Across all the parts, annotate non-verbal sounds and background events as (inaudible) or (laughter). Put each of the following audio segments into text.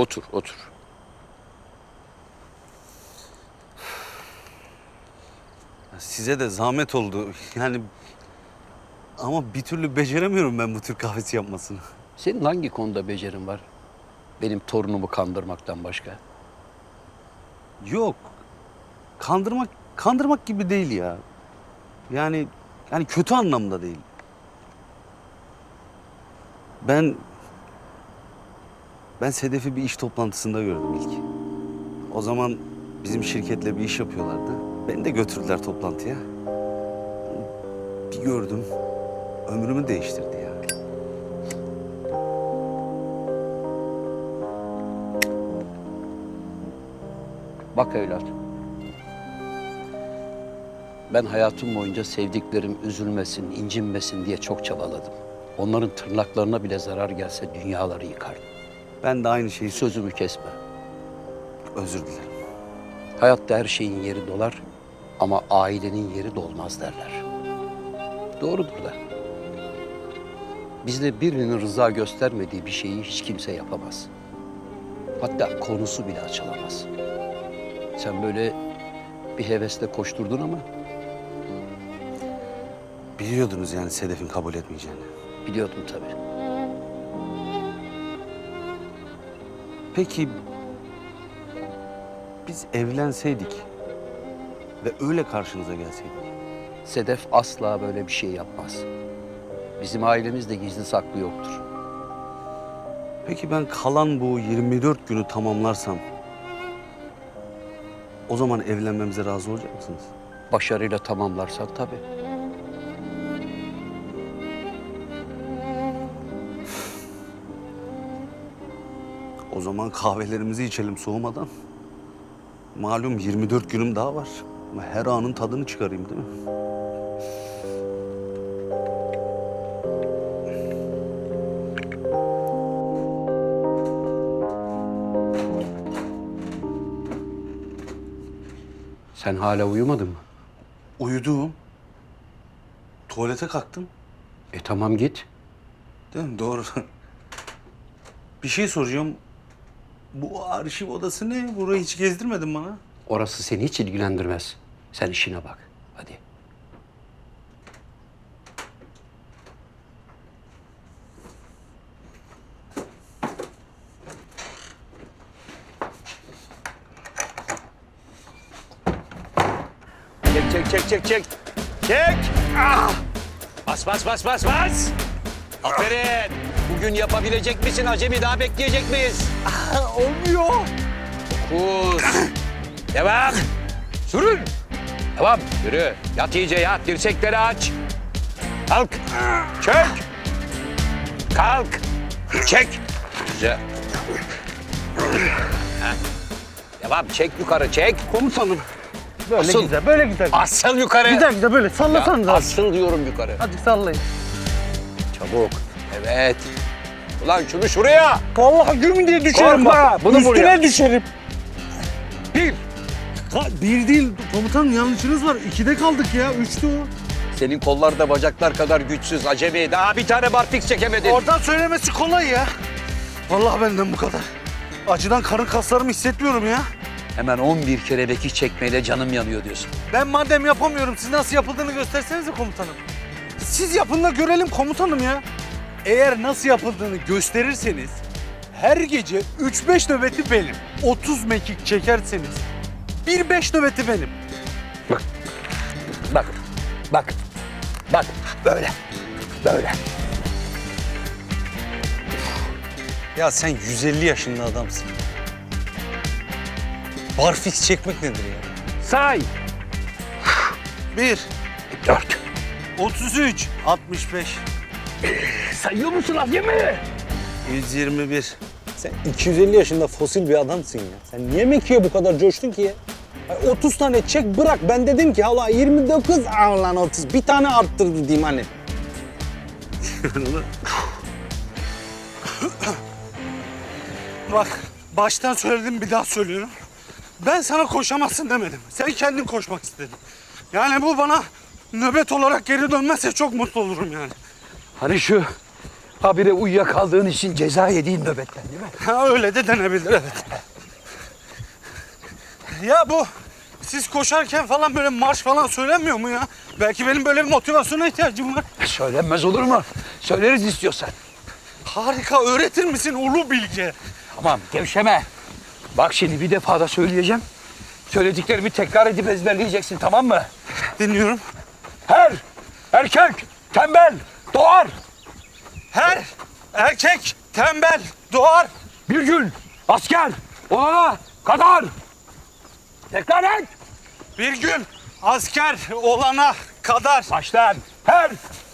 Otur, otur. Size de zahmet oldu. Yani ama bir türlü beceremiyorum ben bu Türk kahvesi yapmasını. Senin hangi konuda becerin var? Benim torunumu kandırmaktan başka. Yok. Kandırmak kandırmak gibi değil ya. Yani yani kötü anlamda değil. Ben ben Sedef'i bir iş toplantısında gördüm ilk. O zaman bizim şirketle bir iş yapıyorlardı. Beni de götürdüler toplantıya. Bir gördüm. Ömrümü değiştirdi ya. Bak evlat. Ben hayatım boyunca sevdiklerim üzülmesin, incinmesin diye çok çabaladım. Onların tırnaklarına bile zarar gelse dünyaları yıkardım. Ben de aynı şeyi Sözümü kesme. özür dilerim. Hayatta her şeyin yeri dolar ama ailenin yeri dolmaz derler. Doğrudur da. Bizde birinin rıza göstermediği bir şeyi hiç kimse yapamaz. Hatta konusu bile açılamaz. Sen böyle bir hevesle koşturdun ama Biliyordunuz yani Sedef'in kabul etmeyeceğini. biliyordum tabii. Peki biz evlenseydik ve öyle karşınıza gelseydik. Sedef asla böyle bir şey yapmaz. Bizim ailemizde gizli saklı yoktur. Peki ben kalan bu 24 günü tamamlarsam o zaman evlenmemize razı olacak mısınız? Başarıyla tamamlarsan tabii. O zaman kahvelerimizi içelim soğumadan. Malum 24 günüm daha var. Ama her anın tadını çıkarayım değil mi? Sen hala uyumadın mı? Uyudum. Tuvalete kalktım. E tamam git. Değil mi? Doğru. Bir şey soracağım. Bu arşiv odası ne? Burayı hiç gezdirmedin bana. Orası seni hiç ilgilendirmez. Sen işine bak. Hadi. Çek çek çek çek çek. Çek. Ah! Bas bas bas bas bas. Aferin. Bugün yapabilecek misin acemi? Daha bekleyecek miyiz? Olmuyor. Kus. Devam. Sürün. Devam. Yürü. Yat iyice yat. Dirsekleri aç. Kalk. Çök. Kalk. Çek. Güzel. Heh. Devam. Çek yukarı çek. Komutanım. Böyle Asıl. güzel, böyle güzel. Asıl yukarı. Güzel güzel böyle sallasanız Ya, asıl diyorum yukarı. Hadi sallayın. Çabuk. Evet. Ulan şunu şuraya. Vallahi güm diye düşerim Korkma, bak. bunu Üstüne buraya. düşerim. Bir. bir değil komutanım yanlışınız var. İkide kaldık ya. Üçtü o. Senin kollar da bacaklar kadar güçsüz acemi. Daha bir tane barfix çekemedin. Oradan söylemesi kolay ya. Vallahi benden bu kadar. Acıdan karın kaslarımı hissetmiyorum ya. Hemen 11 kere vekil çekmeyle canım yanıyor diyorsun. Ben madem yapamıyorum siz nasıl yapıldığını göstersenize komutanım. Siz yapın da görelim komutanım ya. Eğer nasıl yapıldığını gösterirseniz her gece 3-5 nöbeti benim. 30 mekik çekerseniz 1-5 nöbeti benim. Bak. Bak. Bak. Böyle. Böyle. Ya sen 150 yaşında adamsın. Barfix çekmek nedir ya? Say. 1, 4. 33, 65, Sayıyor musun acemi? 121. Sen 250 yaşında fosil bir adamsın ya. Sen niye Mekke'ye bu kadar coştun ki ya? Ay 30 tane çek bırak. Ben dedim ki hala 29 al lan 30. Bir tane arttırdı diyeyim hani. (laughs) Bak baştan söyledim bir daha söylüyorum. Ben sana koşamazsın demedim. Sen kendin koşmak istedin. Yani bu bana nöbet olarak geri dönmezse çok mutlu olurum yani. Hani şu Habire uyuyakaldığın için ceza yediğin nöbetten değil mi? Ha öyle de denebilir evet. Ya bu siz koşarken falan böyle marş falan söylenmiyor mu ya? Belki benim böyle bir motivasyona ihtiyacım var. Söylenmez olur mu? Söyleriz istiyorsan. Harika öğretir misin Ulu Bilge? Tamam gevşeme. Bak şimdi bir defa da söyleyeceğim. Söylediklerimi tekrar edip ezberleyeceksin tamam mı? Dinliyorum. Her erkek tembel doğar. Her erkek tembel doğar. Bir gün asker olana kadar. Tekrar et. Bir gün asker olana kadar Baştan. Her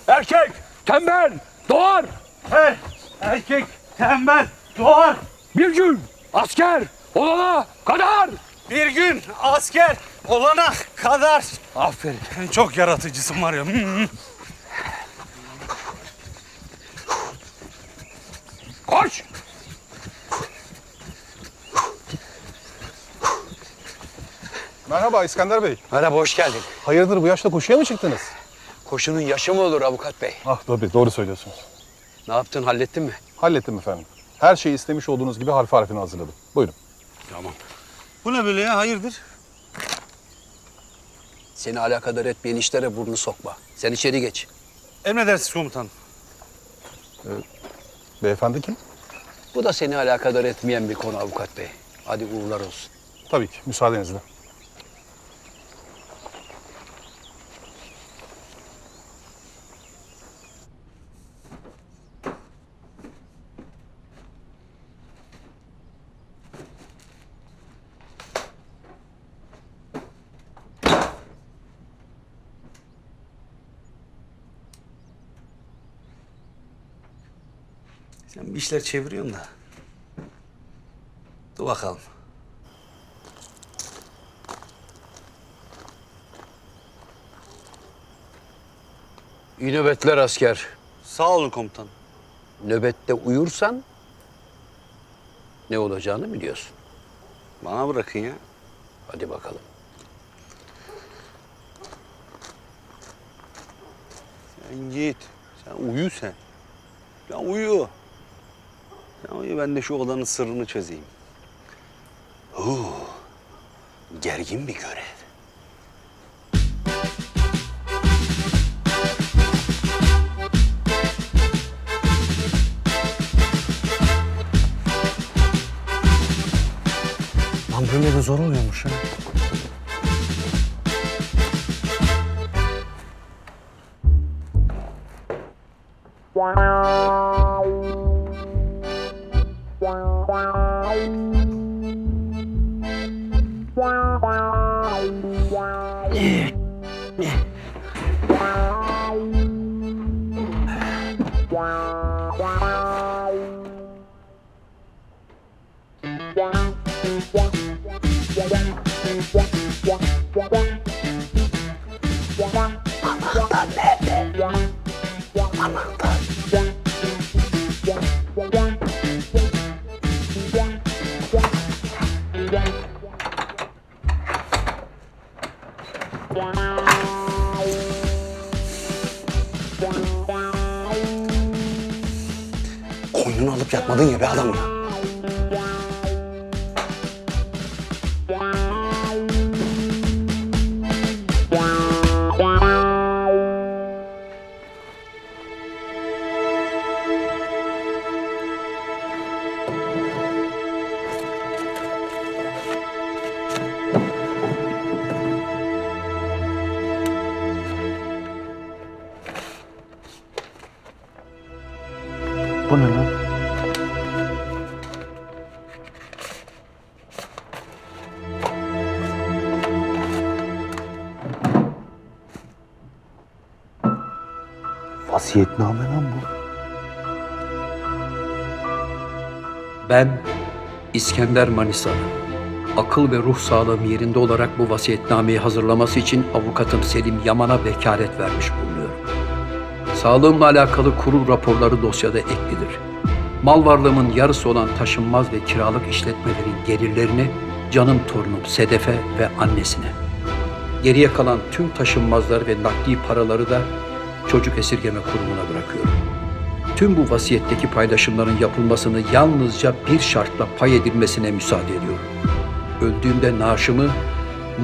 erkek tembel doğar. her erkek tembel doğar. Bir gün asker olana kadar. Bir gün asker olana kadar. Aferin. Çok yaratıcısın var ya. Merhaba İskender Bey. Merhaba hoş geldin. Hayırdır bu yaşta koşuya mı çıktınız? Koşunun yaşı mı olur avukat bey? Ah tabii doğru söylüyorsunuz. Ne yaptın hallettin mi? Hallettim efendim. Her şeyi istemiş olduğunuz gibi harfi harfini hazırladım. Buyurun. Tamam. Bu ne böyle ya hayırdır? Seni alakadar etmeyen işlere burnunu sokma. Sen içeri geç. Emredersiniz komutanım. Beyefendi kim? Bu da seni alakadar etmeyen bir konu avukat bey. Hadi uğurlar olsun. Tabii ki müsaadenizle. Sen bir işler çeviriyorsun da. Dur bakalım. İyi nöbetler asker. Sağ olun komutanım. Nöbette uyursan ne olacağını biliyorsun. Bana bırakın ya. Hadi bakalım. Sen git. Sen uyu sen. Sen uyu. Uyu ben de şu odanın sırrını çözeyim. Huu. Gergin bir görev. Lan böyle de zor oluyormuş ya. Mama. Alıp yatmadın ya be adam ya. Bu ne lan? Vasiyetname lan bu. Ben İskender Manisalı. Akıl ve ruh sağlığım yerinde olarak bu vasiyetnameyi hazırlaması için avukatım Selim Yaman'a vekalet vermiş bulunuyorum. Sağlığımla alakalı kurul raporları dosyada eklidir. Mal varlığımın yarısı olan taşınmaz ve kiralık işletmelerin gelirlerini canım torunum Sedef'e ve annesine. Geriye kalan tüm taşınmazlar ve nakdi paraları da çocuk esirgeme kurumuna bırakıyorum. tüm bu vasiyetteki paylaşımların yapılmasını yalnızca bir şartla pay edilmesine müsaade ediyorum. Öldüğümde naaşımı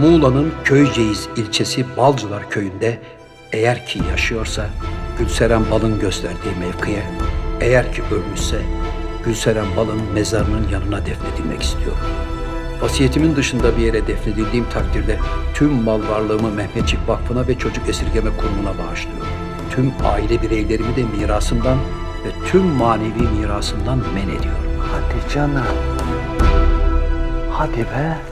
Muğla'nın Köyceğiz ilçesi Balcılar köyünde eğer ki yaşıyorsa Gülseren Bal'ın gösterdiği mevkiye, eğer ki ölmüşse Gülseren Bal'ın mezarının yanına defnedilmek istiyorum. Vasiyetimin dışında bir yere defnedildiğim takdirde tüm mal varlığımı Mehmetçik Vakfı'na ve Çocuk Esirgeme Kurumu'na bağışlıyorum. Tüm aile bireylerimi de mirasımdan ve tüm manevi mirasımdan men ediyorum. Hadi canım. Hadi be.